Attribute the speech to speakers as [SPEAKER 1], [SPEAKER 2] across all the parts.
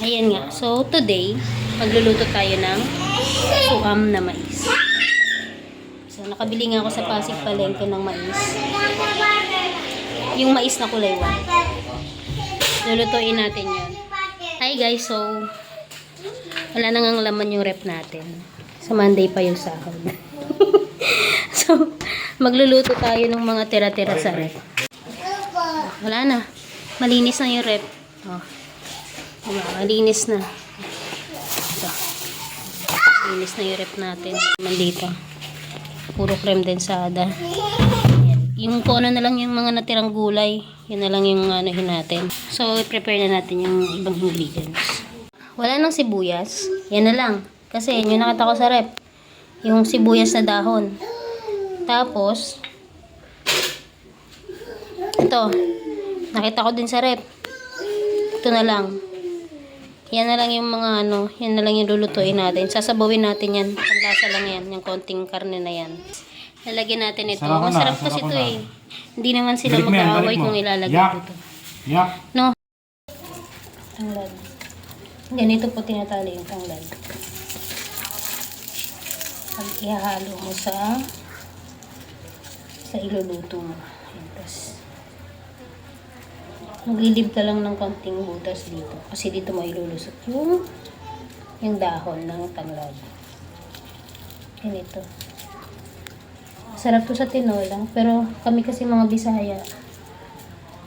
[SPEAKER 1] Ayan nga. So, today, magluluto tayo ng suam na mais. So, nakabili nga ako sa Pasig Palengke ng mais. Yung mais na kulay white. Lulutuin natin yun. Hi guys, so, wala nang ang laman yung rep natin. Sa Monday pa yung sahod. so, magluluto tayo ng mga tira-tira sa rep. Wala na. Malinis na yung rep. Oh. Diba? Malinis na. Ito. Malinis na yung rep natin. Naman dito. Puro creme densada. Yung kung ano na lang yung mga natirang gulay, yun na lang yung anuhin natin. So, i-prepare na natin yung ibang ingredients. Wala nang sibuyas. Yan na lang. Kasi yun yung nakita ko sa rep. Yung sibuyas na dahon. Tapos, ito. Nakita ko din sa rep. Ito na lang. Yan na lang yung mga ano, yan na lang yung lulutuin natin. Sasabawin natin yan. Panlasa lang yan, yung konting karne na yan. Lalagyan natin ito.
[SPEAKER 2] Sarap na,
[SPEAKER 1] Masarap
[SPEAKER 2] sarap
[SPEAKER 1] kasi ito
[SPEAKER 2] na.
[SPEAKER 1] eh. Hindi naman sila
[SPEAKER 2] Balik
[SPEAKER 1] mag-aaway kung ilalagay
[SPEAKER 2] Yak.
[SPEAKER 1] dito.
[SPEAKER 2] Yak.
[SPEAKER 1] No? Tanglad. Ganito po tinatali yung tanglad. Pag ihahalo mo sa sa iluluto mo. Tas maglilib ka lang ng konting butas dito. Kasi dito mo ilulusot yung yung dahon ng tanglad. Ganito. Sarap to sa tinola. Pero kami kasi mga Bisaya,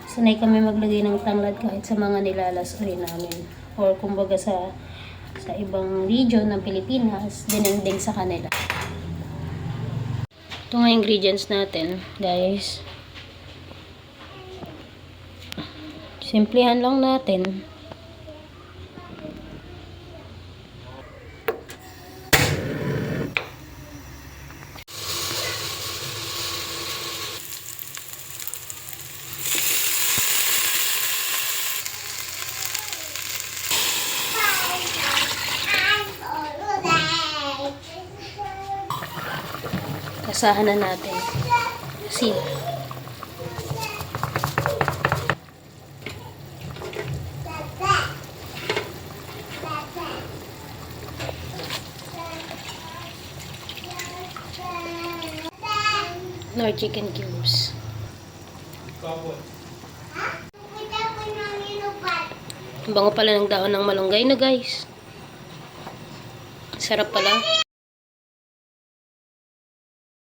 [SPEAKER 1] sanay kami maglagay ng tanglad kahit sa mga nilalas-oy namin. Or kumbaga sa sa ibang region ng Pilipinas, dinengdeng sa kanila. Ito nga ingredients natin, guys. Simplihan lang natin. Kasahan na natin. Kasi nor chicken cubes. Ang bango pala ng daon ng malunggay na guys. Sarap pala.